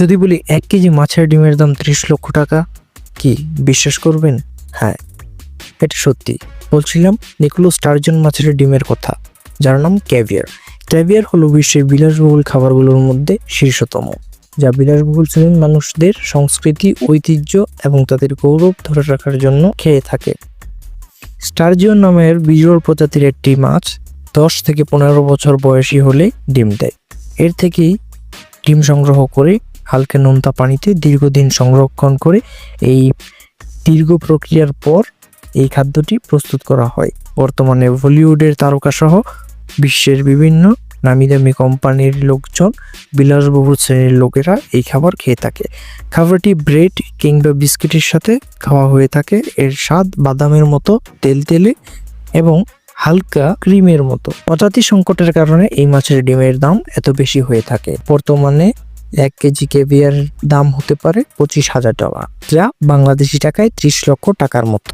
যদি বলি এক কেজি মাছের ডিমের দাম ত্রিশ লক্ষ টাকা, কি বিশ্বাস করবেন? হ্যাঁ এটা সত্যি। বলছিলাম নিকোলো স্টারজন মাছের ডিমের কথা, যার নাম ক্যাভিয়ার। ক্যাভিয়ার হলো বিশ্বের বিলাসবহুল খাবারগুলোর মধ্যে শীর্ষতম, যা বিলাসবহুল শ্রেণির মানুষদের সংস্কৃতি, ঐতিহ্য এবং তাদের গৌরব ধরে রাখার জন্য খেয়ে থাকে। স্টারজিয়ন নামের বিজোড় প্রজাতির একটি মাছ দশ থেকে পনেরো বছর বয়সী হলে ডিম দেয়। এর থেকেই ডিম সংগ্রহ করে হালকা নোনতা পানিতে দীর্ঘদিন সংরক্ষণ করে এই দীর্ঘ প্রক্রিয়ার পর এই খাদ্যটি প্রস্তুত করা হয়। বর্তমানে বলিউডের তারকা সহ বিশ্বের বিভিন্ন নামি দামি কোম্পানির লোকজন, বিলাসবহুল শ্রেণির লোকেরা এই খাবার খেয়ে থাকে। খাবারটি ব্রেড কিংবা বিস্কিটের সাথে খাওয়া হয়ে থাকে। এর স্বাদ বাদামের মতো তেলতেলে এবং হালকা ক্রিমের মতো। প্রজাতি সংকটের কারণে এই মাছের ডিমের দাম এত বেশি হয়ে থাকে। বর্তমানে এক কেজি কেভিয়ার দাম হতে পারে পঁচিশ হাজার টাকা। যা বাংলাদেশি টাকায় ত্রিশ লক্ষ টাকার মতো।